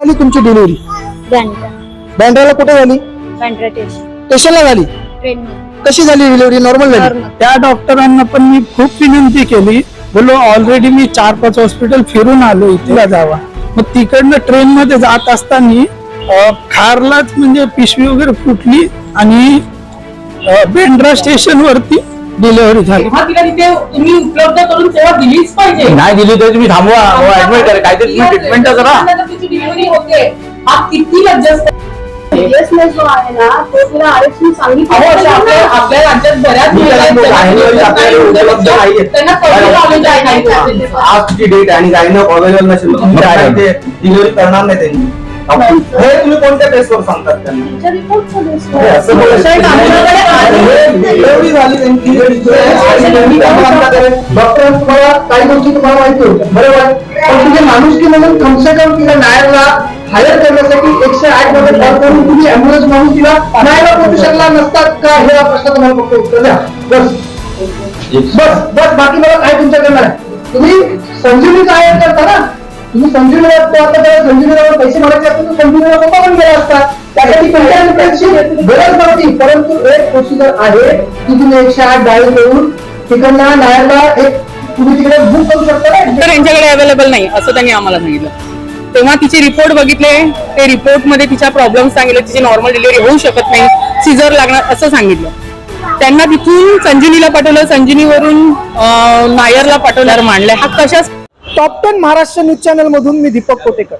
झाली तुमची डिलिव्हरी बँड्रा बँड्राला कुठे झाली? बँड्रा स्टेशन स्टेशनला झाली? ट्रेन कशी झाली डिलिव्हरी नॉर्मल झाली? त्या डॉक्टरांना पण मी खूप विनंती केली. बोलो ऑलरेडी मी चार पाच हॉस्पिटल फिरून आलो इथला जावा. मग तिकडनं ट्रेन मध्ये जात असताना अं, खारलाच म्हणजे पिशवी वगैरे फुटली आणि अं, बेंड्रा स्टेशन वरती डिलिव्हरी झाली. तेव्हा तिला तिथे तुम्ही उपलब्ध करून सेवा दिलीच पाहिजे. नाही दिली तरी तुम्ही थांबवा. ऍडमिट करा. काहीतरी तुम्ही ट्रीटमेंट करा. तिची डिलिव्हरी होते हा किती लज्जास्पद जो आहे ना तो तिला आरक्षण अहो, अशा आपल्या आपल्या राज्यात बऱ्याच मी महिला आहेत, त्याला त्यांना आपल्याकडे उपलब्ध आहे? काही गोष्टींचं. आजची डेट आणि गायनं अवेलेबल नसेल. तर ते डिलिव्हरी करणार नाही त्यांनी. हे तुम्ही कोणत्या टेस्टवर सांगतात त्यांना? असं बोलायचं. असं एक आमच्याकडे आहे. डिलिव्हरी झाली त्यांची. डॉक्टर तुम्हाला काही गोष्टी तुम्हाला माहिती होत्या. बरोबर पण तुझे माणुसकी म्हणून कमसे कम तिला नायरला हायर करण्यासाठी एकशे आठमध्ये कॉल करून तुम्ही अँब्युलन्स म्हणून तिला नायरला पोहोचू शकला नसतात का? हे हा प्रश्न तुम्हाला फक्त उत्तर द्या. बस. बस बस. बाकी मला काय तुमच्याकडे नाही. तुम्ही संजीवनीचा हायर करता ना? तुम्ही संजीवनीला तो आता त्याला संजीवनीला पैसे मागायचे असतील तर संजीवनीला स्वतः पण गेला असता. त्यासाठी पंचायत रुपयाची गरज नव्हती. परंतु एक प्रोसिजर आहे की तुम्ही एकशे आठ डायल देऊन तिकडला नायरला एक तुम्ही तिकडे बुक करू शकता ना. तर यांच्याकडे अवेलेबल नाही असं त्यांनी आम्हाला सांगितलं. तेव्हा तिचे रिपोर्ट बघितले ते रिपोर्टमध्ये तिच्या प्रॉब्लेम सांगितले तिची नॉर्मल डिलिव्हरी होऊ शकत नाही. सिझर लागणार असं सांगितलं. त्यांना तिथून संजीनीला पाठवलं. संजीनीवरून नायरला पाठवल्यावर मांडलं हा कशाच top ten Maharashtra news channel मधून मी दीपक कोटेकर.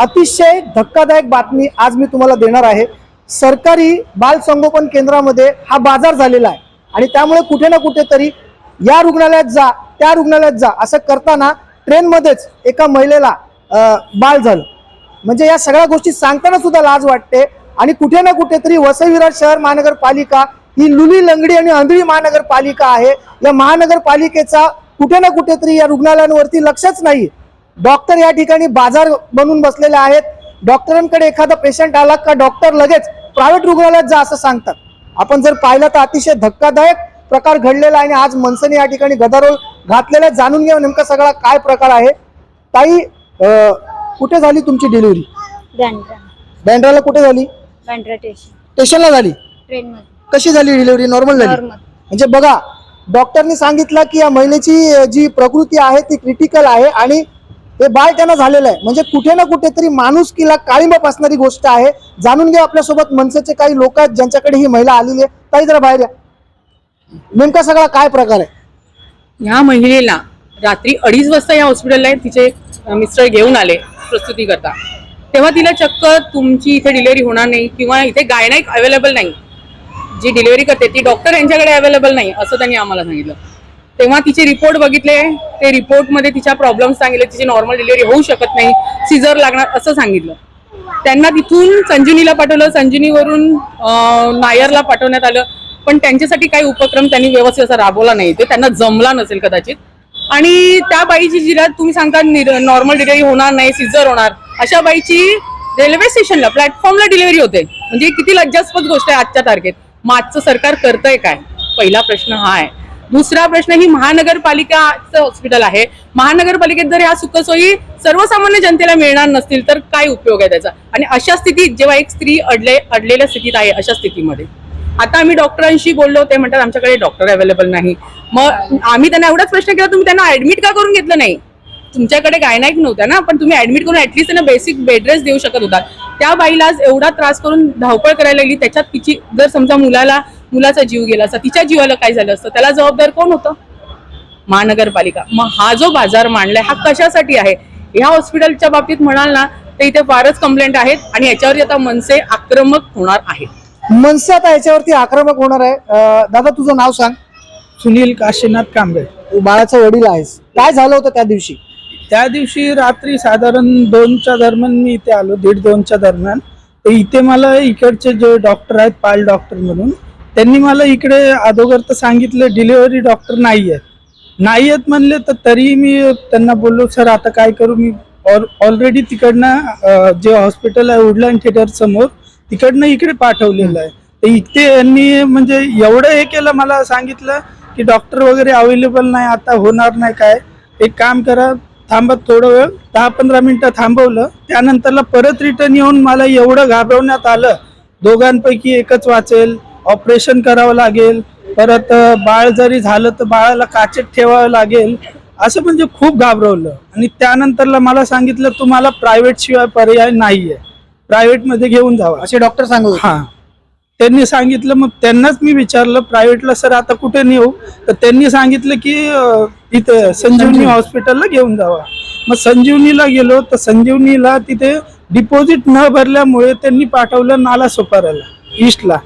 अतिशय धक्कादायक बातमी आज मी तुम्हाला देणार आहे. सरकारी बाल संगोपन केंद्रामध्ये हा बाजार झालेला आहे. आणि त्यामुळे कुठे ना कुठेतरी या रुग्णालयात जा त्या रुग्णालयात जा असं करताना ट्रेनमध्येच एका महिलेला बाळ झालं. म्हणजे या सगळ्या गोष्टी सांगताना सुद्धा लाज वाटते. आणि कुठे ना कुठेतरी वसई विरार शहर महानगरपालिका ही लुली लंगडी आणि आंधळी महानगरपालिका आहे. या महानगरपालिकेचा कुठे ना कुठेतरी या रुग्णालयांवरती लक्षच नाही. डॉक्टर या ठिकाणी बाजार बनून बसलेले आहेत. डॉक्टरांकडे एखादा पेशंट आला का डॉक्टर लगेच प्रायव्हेट रुग्णालयात जा असं सांगतात. आपण जर पाहिलं तर अतिशय धक्कादायक प्रकार घडलेला आहे आणि आज मनसेने या ठिकाणी गदारोळ घातलेला. जाणून घ्या नेमका सगळा काय प्रकार आहे. ताई कुठे झाली तुमची डिलिव्हरी बँड्रा बँड्राला कुठे झाली? स्टेशनला झाली? कशी झाली डिलिव्हरी नॉर्मल झाली? म्हणजे बघा डॉक्टरनी सांगितलं की या महिलेची जी प्रकृती आहे ती क्रिटिकल आहे आणि हे बाळ त्यांना झालेलं आहे. म्हणजे कुठे ना कुठेतरी माणुसकीला काळिंब असणारी गोष्ट आहे. जाणून घ्या आपल्यासोबत मनसेचे काही लोक आहेत ज्यांच्याकडे ही महिला आलेली आहे. ताई जरा बाहेर या. नेमका सगळा काय प्रकार आहे? ह्या महिलेला रात्री अडीच वाजता या हॉस्पिटलला तिचे मिस्टर घेऊन आले प्रस्तुती करता. तेव्हा तिला चक्क तुमची इथे डिलिव्हरी होणार नाही किंवा इथे गायनाईक अवेलेबल नाही. जी डिलिव्हरी करते ती डॉक्टर यांच्याकडे अवेलेबल नाही असं त्यांनी आम्हाला सांगितलं. तेव्हा तिचे रिपोर्ट बघितले ते रिपोर्टमध्ये तिच्या प्रॉब्लेम सांगितले तिची नॉर्मल डिलिव्हरी होऊ शकत नाही सिझर लागणार असं सांगितलं. त्यांना तिथून संजीवनीला पाठवलं संजीवनीवरून नायरला पाठवण्यात आलं. पण त्यांच्यासाठी काही उपक्रम त्यांनी व्यवस्थित असा राबवला नाही. ते त्यांना जमला नसेल कदाचित. आणि त्या बाईची जिला तुम्ही सांगता नॉर्मल डिलिव्हरी होणार नाही सिझर होणार. अशा बाईची रेल्वे स्टेशनला प्लॅटफॉर्मला डिलिव्हरी होते. म्हणजे किती लज्जास्पद गोष्ट आहे आजच्या तारखेत. मागचं सरकार करतंय काय? पहिला प्रश्न हा आहे. दुसरा प्रश्न ही महानगरपालिकाचं हॉस्पिटल आहे. महानगरपालिकेत जर ह्या सुखसोयी सर्वसामान्य जनतेला मिळणार नसतील तर काय उपयोग आहे त्याचा? आणि अशा स्थितीत जेव्हा एक स्त्री अडले अडलेल्या स्थितीत आहे अशा स्थितीमध्ये. आता आम्ही डॉक्टरांशी बोललो ते म्हणतात आमच्याकडे डॉक्टर अवेलेबल नाही. मग आम्ही त्यांना एवढाच प्रश्न केला तुम्ही त्यांना ऍडमिट का करून घेतलं नाही? तुमच्याकडे गायनाईक नव्हत्या ना पण तुम्ही ऍडमिट करून ऍटलीस्ट त्यांना बेसिक बेड रेस्ट देऊ शकत होता त्या बाईला आज एवढा त्रास करून धावपळ करायला लागली त्याच्यात तिची जर समजा मुलाला मुलाचा जीव गेला असता तिच्या जीवाला काय झालं असतं? त्याला जबाबदार कोण होतं? महानगरपालिका. मग हा जो बाजार मांडलाय हा कशासाठी आहे? ह्या हॉस्पिटलच्या बाबतीत म्हणाल ना तर इथे फारच कंप्लेंट आहेत आणि याच्यावरती आता मनसे आक्रमक होणार आहेत. मनसे आता याच्यावरती आक्रमक होणार आहे. दादा तुझं नाव सांग. सुनील काशीनाथ कांबळे. तू बाळाचा वडील आहेस. काय झालं होतं त्या दिवशी? त्या दिवशी रात्री साधारण दोनच्या दरम्यान मी इथे आलो दीड दोनच्या दरम्यान. तर इथे मला इकडचे जे डॉक्टर आहेत पाल डॉक्टर म्हणून त्यांनी मला इकडे अगोदर तर सांगितलं डिलिव्हरी डॉक्टर नाही आहेत. नाही आहेत म्हणले तर तरीही मी त्यांना बोललो सर आता काय करू? मी ऑलरेडी तिकडनं जे हॉस्पिटल आहे वुडलँड थिएटर समोर तिकडनं इकडे पाठवलेलं आहे. तर इथे यांनी म्हणजे एवढं हे केलं मला सांगितलं की डॉक्टर वगैरे अवेलेबल नाही आता होणार नाही काय. एक काम करा थांबत थोडं वेळ दहा पंधरा मिनिटं थांबवलं. त्यानंतरला परत रिटर्न येऊन मला एवढं घाबरवण्यात आलं. दोघांपैकी एकच वाचेल ऑपरेशन करावं लागेल. परत बाळ जरी झालं तर बाळाला काचेत ठेवावं लागेल. असं म्हणजे खूप घाबरवलं. आणि त्यानंतरला मला सांगितलं तुम्हाला प्रायव्हेट शिवाय पर्याय नाहीये. प्रायव्हेटमध्ये घेऊन जावा. असे डॉक्टर होते. हा. त्यांनी सांगितलं मग त्यांनाच मी विचारलं प्रायव्हेटला सर आता कुठे नेऊ? तर त्यांनी सांगितलं की इथे संजीवनी हॉस्पिटलला घेऊन जावा. मग संजीवनीला गेलो तर संजीवनीला तिथे डिपॉझिट न भरल्यामुळे त्यांनी पाठवलं नाला सोपाराला ईस्टला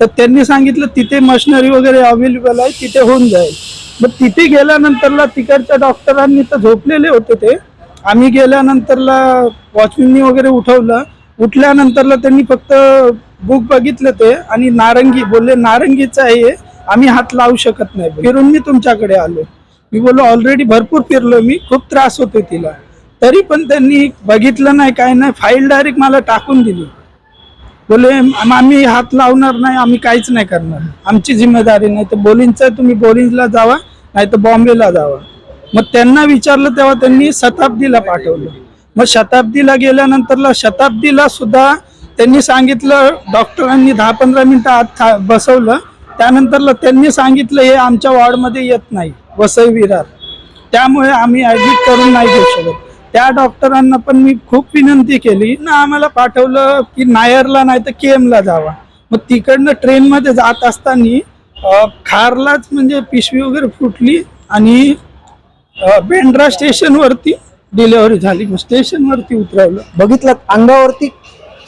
तर त्यांनी सांगितलं तिथे मशिनरी वगैरे अवेलेबल आहे तिथे होऊन जाईल. मग तिथे गेल्यानंतरला तिकडच्या डॉक्टरांनी तर झोपलेले होते ते. आम्ही गेल्यानंतरला वॉचमॅननी वगैरे उठवलं उठल्यानंतरला त्यांनी फक्त बुक बघितलं ते आणि नारंगी बोलले नारंगीचं आहे आम्ही हात लावू शकत नाही. फिरून मी तुमच्याकडे आलो. मी बोललो ऑलरेडी भरपूर फिरलो मी खूप त्रास होतो तिला. तरी पण त्यांनी बघितलं नाही काय नाही फाईल डायरेक्ट मला टाकून दिली. बोले आम्ही हात लावणार नाही आम्ही काहीच नाही करणार. आमची जिम्मेदारी नाही तर बोलिंगचं तुम्ही बोलिंगला जावा नाही तर बॉम्बेला जावा. मग त्यांना विचारलं तेव्हा त्यांनी शताब्दीला पाठवलं. मग शताब्दीला गेल्यानंतरला शताब्दीला सुद्धा त्यांनी सांगितलं डॉक्टरांनी दहा पंधरा मिनटं आत था- बसवलं. त्यानंतरला त्यांनी सांगितलं हे आमच्या वॉर्डमध्ये येत नाही वसई विरार. त्यामुळे आम्ही ॲडमिट करून नाही घेऊ शकत. त्या डॉक्टरांना पण मी खूप विनंती केली ना आम्हाला पाठवलं की नायरला नाही तर के एमला जावा. मग तिकडनं ट्रेनमध्ये जात असताना खारलाच म्हणजे पिशवी वगैरे फुटली आणि बेंड्रा स्टेशनवरती डिलेवरी झाली. मग स्टेशनवरती उतरवलं. बघितलं अंगावरती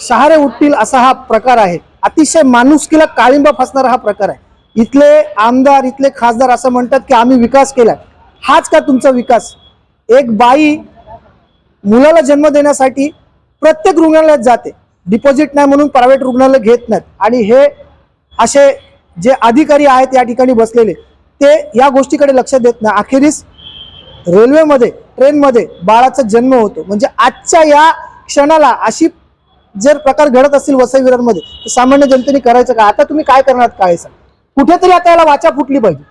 सहारे उठतील असा हा प्रकार आहे. अतिशय माणुसकीला काळिंबा फसणारा हा प्रकार आहे. इथले आमदार इथले खासदार असं म्हणतात की आम्ही विकास केलाय. हाच का तुमचा विकास? एक बाई मुलाला जन्म देण्यासाठी प्रत्येक रुग्णालयात जाते. डिपॉझिट नाही म्हणून प्रायव्हेट रुग्णालय घेत नाहीत. आणि हे असे जे अधिकारी आहेत या ठिकाणी बसलेले ते या गोष्टीकडे लक्ष देत नाही. अखेरीस रेल्वेमध्ये ट्रेनमध्ये बाळाचा जन्म होतो. म्हणजे आजच्या या क्षणाला अशी जर प्रकार घडत असतील वसईविरांमध्ये तर सामान्य जनतेने करायचं का? आता तुम्ही काय करणार काय सांग? कुठेतरी आता याला वाचा फुटली पाहिजे.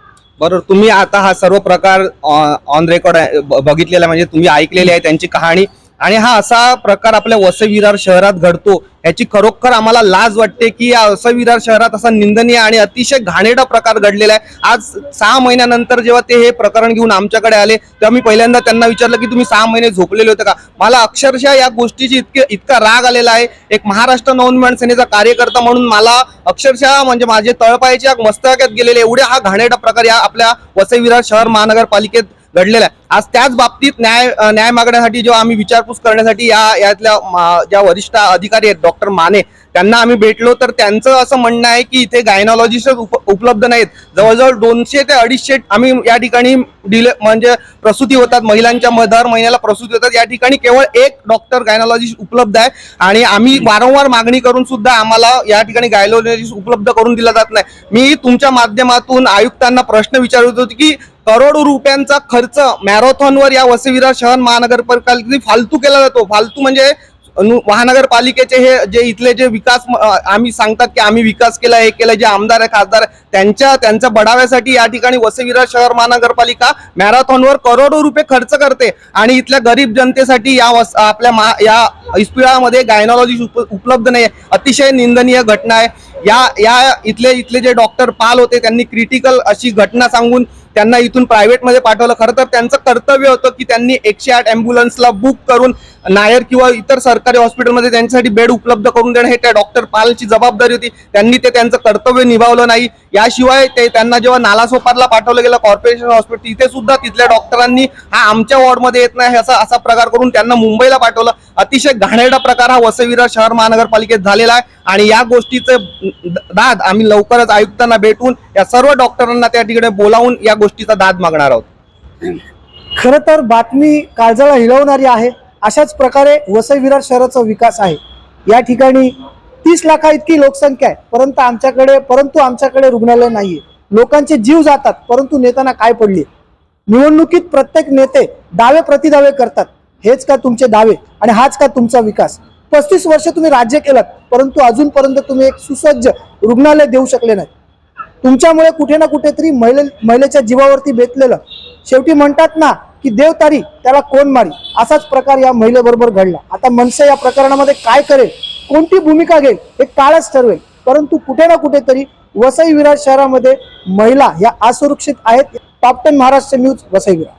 बरोबर. तुम्ही आता हा सर्व प्रकार ऑन रेकॉर्ड बघितलेला म्हणजे तुम्ही ऐकलेली आहे त्यांची कहाणी. आणि हा असा प्रकार आपल्या वसई विरार शहरात घडतो. याची खरोखर आम्हाला लाज वाटते की या वसई विरार शहरात असा निंदनीय आणि अतिशय घाणेडा प्रकार घडलेला आहे. आज सहा महिन्यानंतर जेव्हा ते हे प्रकरण घेऊन आमच्याकडे आले तेव्हा मी पहिल्यांदा त्यांना विचारलं की तुम्ही सहा महिने झोपलेले होते का? मला अक्षरशः या गोष्टीची इतके इतका राग आलेला आहे. एक महाराष्ट्र नवनिर्माण सेनेचा कार्यकर्ता म्हणून मला अक्षरशः म्हणजे माझे तळपायच्या मस्तकात गेलेले एवढे हा घाणेरडा प्रकार या आपल्या वसई विरार शहर महानगरपालिकेत घडलेला आहे. आज त्याच बाबतीत न्याय न्याय मागण्यासाठी जेव्हा आम्ही विचारपूस करण्यासाठी या यातल्या मा- ज्या वरिष्ठ अधिकारी आहेत डॉक्टर माने त्यांना आम्ही भेटलो तर त्यांचं असं म्हणणं आहे की इथे गायनॉलॉजिस्ट उपलब्ध नाहीत. जवळजवळ दोनशे ते अडीचशे आम्ही या ठिकाणी डिले म्हणजे प्रसूती होतात. महिलांच्या म- दर महिन्याला प्रसूती होतात. या ठिकाणी केवळ एक डॉक्टर गायनॉलॉजिस्ट उपलब्ध आहे आणि आम्ही वारंवार मागणी करून सुद्धा आम्हाला या ठिकाणी गायनॉलॉजिस्ट उपलब्ध करून दिला जात नाही. मी तुमच्या माध्यमातून आयुक्तांना प्रश्न विचारत होतो की करोडो रुपयांचा खर्च मॅरेथॉनवर या वसईविरार शहर महानगरपालिकेने फालतू केला जातो. फालतू म्हणजे नु- महानगरपालिकेचे हे जे इथले जे विकास आम्ही सांगतात की आम्ही विकास केला हे केलं जे आमदार आहे खासदार आहे, त्यांच्या त्यांच्या बढाव्यासाठी या ठिकाणी वसईविरार शहर महानगरपालिका मॅरेथॉनवर करोडो रुपये खर्च करते. आणि इथल्या गरीब जनतेसाठी या वस आपल्या मा या इस्पिळामध्ये गायनॉलॉजी उपलब्ध नाही आहे अतिशय निंदनीय घटना आहे. या या इथले इथले जे डॉक्टर पाल होते त्यांनी क्रिटिकल अशी घटना सांगून त्यांना इथून प्रायव्हेटमध्ये पाठवलं. खरं तर त्यांचं कर्तव्य होतं की त्यांनी एकशे आठ अँब्युलन्सला बुक करून नायर किंवा इतर सरकारी हॉस्पिटलमध्ये त्यांच्यासाठी बेड उपलब्ध करून देणं हे त्या डॉक्टर पालची जबाबदारी होती. त्यांनी ते त्यांचं कर्तव्य निभावलं नाही. याशिवाय ते त्यांना जेव्हा नालासोपारला पाठवलं गेलं कॉर्पोरेशन हॉस्पिटल तिथे सुद्धा तिथल्या डॉक्टरांनी हा आमच्या वॉर्डमध्ये येत नाही असा असा प्रकार करून त्यांना मुंबईला पाठवलं. अतिशय घाणेरडा प्रकार हा वसईविरार शहर महानगरपालिकेत झालेला आहे. आणि या गोष्टीचे दाद आम्ही लवकरच आयुक्तांना भेटून या सर्व डॉक्टरांना त्या ठिकाणी बोलावून या गोष्टीचा दाद मागणार आहोत. खरं तर बातमी काळजाला हिरवणारी आहे. अशाच प्रकारे वसई विरार शहराचा विकास आहे. या ठिकाणी तीस लाखा इतकी लोकसंख्या आहे. परंतु आमच्याकडे परंतु आमच्याकडे रुग्णालय नाहीये. लोकांचे जीव जातात परंतु नेत्यांना काय पडले? निवडणुकीत प्रत्येक नेते दावे प्रतिदावे करतात. हेच का तुमचे दावे आणि हाच का तुमचा विकास? पस्तीस वर्ष तुम्ही राज्य केलात परंतु अजूनपर्यंत तुम्ही एक सुसज्ज रुग्णालय देऊ शकले नाही तुमच्यामुळे कुठे ना कुठेतरी महिले महिलेच्या जीवावरती बेतलेलं. शेवटी म्हणतात ना की देवतारी त्याला कोण मारी? असाच प्रकार या महिलेबरोबर घडला. आता मनसे या प्रकरणामध्ये काय करेल? कोणती भूमिका घेईल? हे काळच ठरवेल. परंतु कुठे ना कुठेतरी वसई विरार शहरामध्ये महिला ह्या असुरक्षित आहेत. Top ten Maharashtra news Vasai Virar